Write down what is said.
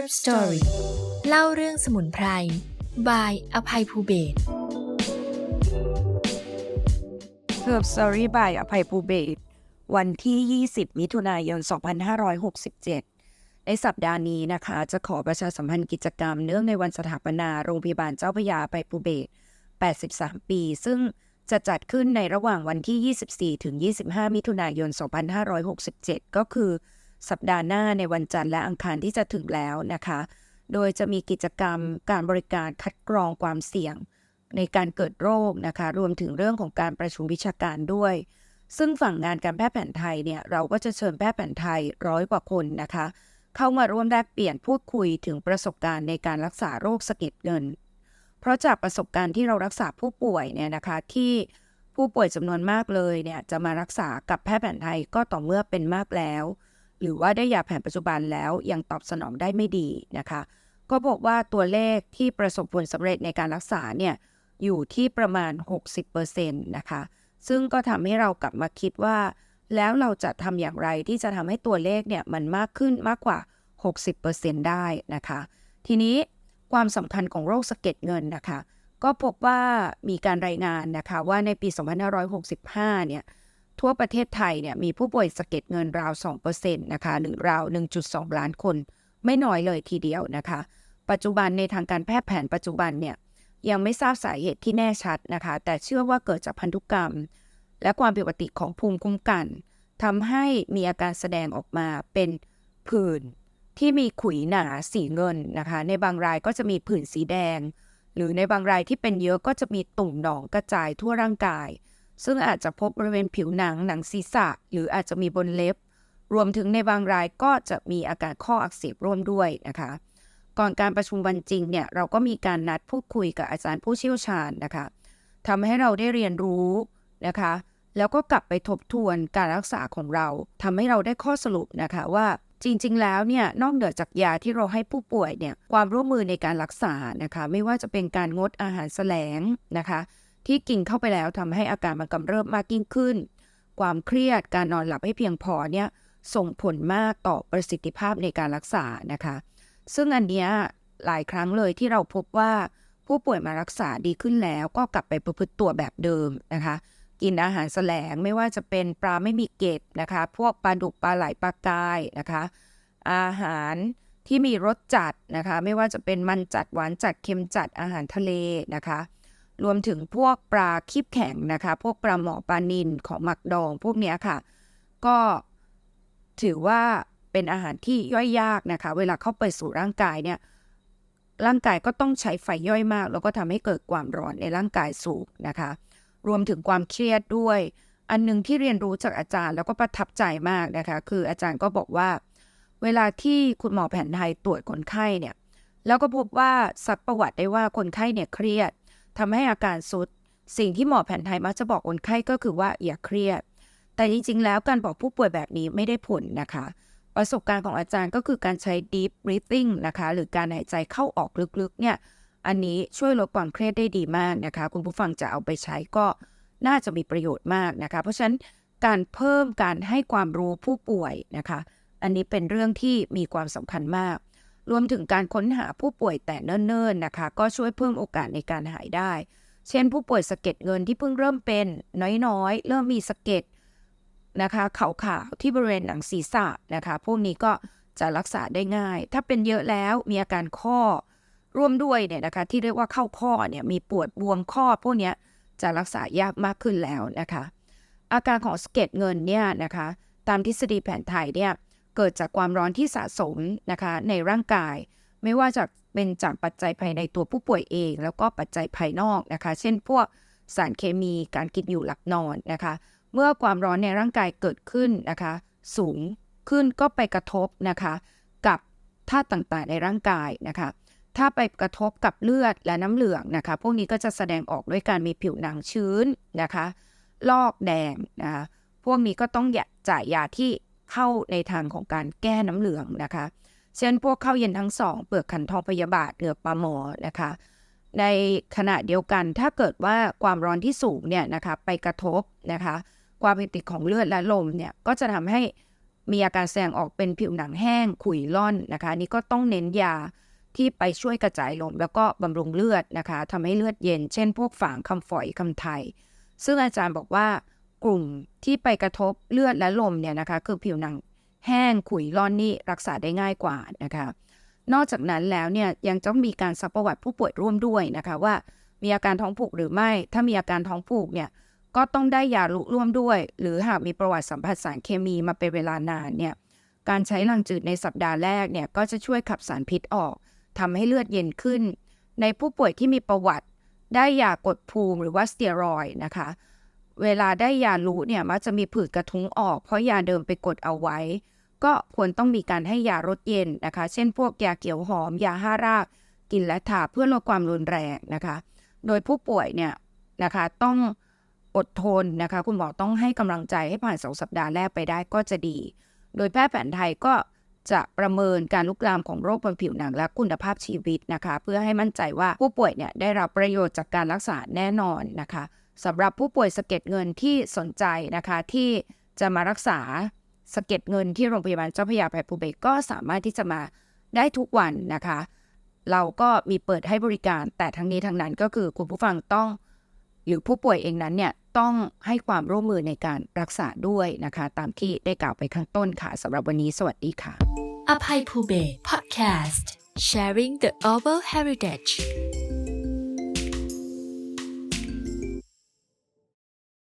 Herb Story เล่าเรื่องสมุนไพรบายอภัยภูเบศร Herb Story by อภัยภูเบศ วันที่ 20 มิถุนายน 2567 ในสัปดาห์นี้นะคะ จะขอประชาสัมพันธ์กิจกรรมเนื่องในวันสถาปนาโรงพยาบาลเจ้าพยาอภัยภูเบศ 83 ปี ซึ่งจะจัดขึ้นในระหว่างวันที่ 24 ถึง 25 มิถุนายน 2567 ก็คือ สัปดาห์หน้าในวันจันทร์และอังคารที่จะถึงแล้วนะคะ โดยจะมีกิจกรรมการบริการคัดกรองความเสี่ยง ในการเกิดโรคนะคะ รวมถึงเรื่องของการประชุมวิชาการด้วย ซึ่งฝั่งงานการแพทย์แผนไทยเนี่ยเราก็จะเชิญแพทย์แผนไทยร้อยกว่าคนนะคะ เข้ามาร่วมแลกเปลี่ยนพูดคุยถึงประสบการณ์ในการรักษาโรคสะเก็ดเงิน เพราะจากประสบการณ์ที่เรารักษาผู้ป่วยเนี่ยนะคะที่ผู้ป่วยจำนวนมากเลยเนี่ยจะมารักษากับแพทย์แผนไทยก็ต่อเมื่อเป็นมากแล้ว หรือว่าได้ยาแผนปัจจุบันแล้วยังตอบสนองได้ไม่ดีนะคะ ก็บอกว่าตัวเลขที่ประสบผลสำเร็จในการรักษาเนี่ยอยู่ที่ประมาณ 60%นะคะ ซึ่งก็ทำให้เรากลับมาคิดว่า แล้วเราจะทำอย่างไรที่จะทำให้ตัวเลขเนี่ยมันมากขึ้นมากกว่า 60%ได้นะคะ ทีนี้ความสำคัญของโรคสะเก็ดเงินนะคะ ก็พบว่ามีการรายงานนะคะว่าในปี 2565 เนี่ย ทั่วประเทศไทยเนี่ยมีผู้ป่วยสะเก็ดเงินราว2%นะคะหรือราว 1.2 ล้านคน ไม่น้อยเลยทีเดียวนะคะ ปัจจุบันในทางการแพทย์แผนปัจจุบันเนี่ยยังไม่ทราบสาเหตุที่แน่ชัดนะคะ แต่เชื่อว่าเกิดจากพันธุกรรม และความผิดปกติของภูมิคุ้มกันทำให้มีอาการแสดงออกมาเป็นผื่นที่มีขุยหนาสีเงินนะคะ ในบางรายก็จะมีผื่นสีแดง หรือในบางรายที่เป็นเยอะก็จะมีตุ่มหนองกระจายทั่วร่างกาย ซึ่งอาจจะพบบริเวณผิวหนังหนังศีรษะ หรืออาจจะมีบนเล็บ รวมถึงในบางรายก็จะมีอาการข้ออักเสบร่วมด้วยนะคะ ก่อนการประชุมวันจริงเนี่ยเราก็มีการนัดพูดคุยกับอาจารย์ผู้เชี่ยวชาญนะคะทำให้เราได้เรียนรู้นะคะ แล้วก็กลับไปทบทวนการรักษาของเราทำให้เราได้ข้อสรุปนะคะว่าจริง ๆ แล้วเนี่ยนอกเหนือจากยาที่เราให้ผู้ป่วยเนี่ยความร่วมมือในการรักษานะคะ ไม่ว่าจะเป็นการงดอาหารแสลงนะคะ ที่กินเข้าไปแล้วทำให้อาการมันกำเริบมากยิ่งขึ้น ความเครียดการนอนหลับให้เพียงพอเนี่ยส่งผลมากต่อประสิทธิภาพในการรักษานะคะ ซึ่งอันเนี้ยหลายครั้งเลยที่เราพบว่าผู้ป่วยมารักษาดีขึ้นแล้วก็กลับไปประพฤติตัวแบบเดิมนะคะ กินอาหารแสลงไม่ว่าจะเป็นปลาไม่มีเกล็ดนะคะ พวกปลาดุกปลาไหลปลากายนะคะ อาหารที่มีรสจัดนะคะ ไม่ว่าจะเป็นมันจัดหวานจัดเค็มจัดอาหารทะเลนะคะ รวมถึงพวกปลาคีบแข็งนะคะ พวกปลาหมอปลานินของหมักดองพวกนี้ค่ะ ก็ถือว่าเป็นอาหารที่ย่อยยากนะคะ เวลาเข้าไปสู่ร่างกายเนี่ย ร่างกายก็ต้องใช้ไฟย่อยมาก แล้วก็ทำให้เกิดความร้อนในร่างกายสูงนะคะ รวมถึงความเครียดด้วย อันหนึงที่เรียนรู้จากอาจารย์แล้วก็ประทับใจมากนะคะ คืออาจารย์ก็บอกว่า เวลาที่คุณหมอแผนไทยตรวจคนไข้เนี่ย แล้วก็พบว่าซักประวัติได้ว่าคนไข้เนี่ยเครียด ทำให้อาการสุด สิ่งที่หมอแผนไทยมักจะบอกคนไข้ก็คือว่าอย่าเครียด แต่จริง ๆ แล้วการบอกผู้ป่วยแบบนี้ไม่ได้ผลนะคะ ประสบการณ์ของอาจารย์ก็คือการใช้ deep breathing นะคะ หรือการหายใจเข้าออกลึกๆ เนี่ย อันนี้ช่วยลดความเครียดได้ดีมากนะคะ คุณผู้ฟังจะเอาไปใช้ก็น่าจะมีประโยชน์มากนะคะ เพราะฉะนั้นการเพิ่มการให้ความรู้ผู้ป่วยนะคะ อันนี้เป็นเรื่องที่มีความสำคัญมาก รวมถึงการค้นหาผู้ป่วยแต่เนิ่นๆนะคะ ก็ช่วยเพิ่มโอกาสในการหายได้ เช่น ผู้ป่วยสะเก็ดเงินที่เพิ่งเริ่มเป็นน้อยๆ เริ่มมีสะเก็ดนะคะขาวๆที่บริเวณหนังศีรษะนะคะ พวกนี้ก็จะรักษาได้ง่าย ถ้าเป็นเยอะแล้วมีอาการข้อ ร่วมด้วยเนี่ยนะคะ ที่เรียกว่าเข้าข้อเนี่ยมีปวดบวมข้อ พวกนี้จะรักษายากมากขึ้นแล้วนะคะ อาการของสะเก็ดเงินเนี่ยนะคะ ตามทฤษฎีแผนไทยเนี่ย เกิดจากความร้อนที่สะสมนะคะในร่างกาย ไม่ว่าจะเป็นจากปัจจัยภายในตัวผู้ป่วยเอง แล้วก็ปัจจัยภายนอกนะคะ เช่นพวกสารเคมีการกินอยู่หลับนอนนะคะ เมื่อความร้อนในร่างกายเกิดขึ้นนะคะ สูงขึ้นก็ไปกระทบนะคะ กับธาตุต่างๆในร่างกายนะคะ ถ้าไปกระทบกับเลือดและน้ำเหลืองนะคะ พวกนี้ก็จะแสดงออกด้วยการมีผิวหนังชื้นนะคะ ลอกแดงนะคะพวกนี้ก็ต้องยาจ่ายยาที่ เข้าในทางของการแก้น้ำเหลืองนะคะเช่นพวกข้าวเย็นทั้งสองเปลือกขันทองพยาบาทเหลือกปลาหมอนะคะ ในขณะเดียวกันถ้าเกิดว่าความร้อนที่สูงเนี่ยนะคะไปกระทบนะคะ ความผิดติดของเลือดและลมเนี่ยก็จะทำให้มีอาการแสดงออกเป็นผิวหนังแห้งขุยล่อนนะคะนนี่ก็ต้องเน้นยาที่ไปช่วยกระจายลมแล้วก็บำรุงเลือดนะคะทำให้เลือดเย็น เช่น พวกฝางคำฝอยคำไทย ซึ่งอาจารย์บอกว่า กลุ่มที่ไปกระทบเลือดและลมเนี่ยนะคะคือผิวหนังแห้งขุยร่อนนี่รักษาได้ง่ายกว่านะคะนอกจากนั้นแล้วเนี่ยยังต้องมีการซักประวัติผู้ป่วยร่วมด้วยนะคะว่ามีอาการท้องผูกหรือไม่ ถ้ามีอาการท้องผูกเนี่ยก็ต้องได้ยาลุร่วมด้วย หรือหากมีประวัติสัมผัสสารเคมีมาเป็นเวลานานเนี่ยการใช้ลังจืดในสัปดาห์แรกเนี่ยก็จะช่วยขับสารพิษออกทำให้เลือดเย็นขึ้น ในผู้ป่วยที่มีประวัติได้ยากดภูมิหรือว่าสเตียรอยนะคะ เวลาได้ยาลุเนี่ยมักจะมีผื่นกระทุ้งออก เพราะยาเดิมไปกดเอาไว้ ก็ควรต้องมีการให้ยารดเย็นนะคะ เช่น พวกยาเขียวหอม ยาห้าราก กินและทาเพื่อลดความรุนแรงนะคะ โดยผู้ป่วยเนี่ยนะคะต้องอดทนนะคะ คุณหมอต้องให้กำลังใจให้ผ่านสองสัปดาห์แรกไปได้ก็จะดี โดยแพทย์แผนไทยก็จะประเมินการลุกลามของโรคบนผิวหนังและคุณภาพชีวิตนะคะ เพื่อให้มั่นใจว่าผู้ป่วยเนี่ยได้รับประโยชน์จากการรักษาแน่นอนนะคะ สำหรับผู้ป่วยสะเก็ดเงินที่สนใจนะคะ ที่จะมารักษาสะเก็ดเงินที่โรงพยาบาลเจ้าพระยาแผ่ภูเบศก็สามารถที่จะมาได้ทุกวันนะคะ เราก็มีเปิดให้บริการ แต่ทั้งนี้ทั้งนั้นก็คือคุณผู้ฟังต้อง หรือผู้ป่วยเองนั้นเนี่ยต้องให้ความร่วมมือในการรักษาด้วยนะคะ ตามที่ได้กล่าวไปข้างต้นค่ะสำหรับวันนี้สวัสดีค่ะอภัยภูเบศ Podcast Sharing the Oval Heritage